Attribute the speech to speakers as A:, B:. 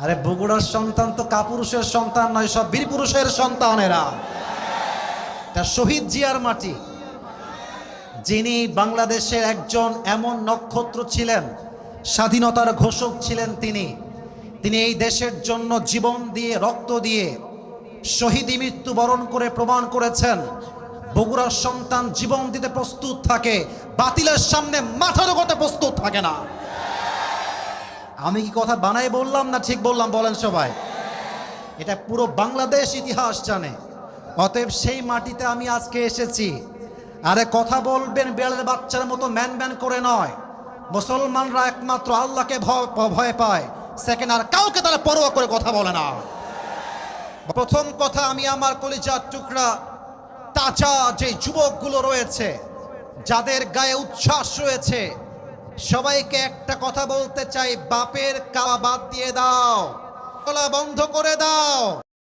A: আরে বগুড়ার সন্তান তো কাপুরুষের সন্তান নয়, সব বীর পুরুষের সন্তান এরা। শহীদ জিয়ার মাটি। যিনি বাংলাদেশের একজন এমন নক্ষত্র ছিলেন, স্বাধীনতার ঘোষক ছিলেন তিনি। তিনি এই দেশের জন্য জীবন দিয়ে, রক্ত দিয়ে শহীদী মৃত্যু বরণ করে প্রমাণ করেছেন, বগুড়ার সন্তান জীবন দিতে প্রস্তুত থাকে, বাতিলের সামনে মাথা জগতে প্রস্তুত থাকে না। আমি কি কথা বানাই বললাম না ঠিক বললাম বলেন সবাই? এটা পুরো বাংলাদেশ ইতিহাস জানে। অতএব সেই মাটিতে আমি আজকে এসেছি। আরে কথা বলবেন বেড়ালের বাচ্চার মতো ম্যান ম্যান করে নয়। মুসলমানরা একমাত্র আল্লাহকে ভয় পায়। সেকেন্ড আর কাউকে তারা পরোয়া করে কথা বলে না। প্রথম কথা আমি আমার কলিজার টুকরা, তাজা যে যুবকগুলো রয়েছে, যাদের গায়ে উচ্ছ্বাস রয়েছে সবাইকে একটা কথা বলতে চাই বাপের কাবা বাদ দিয়ে দাও। গলা বন্ধ করে দাও।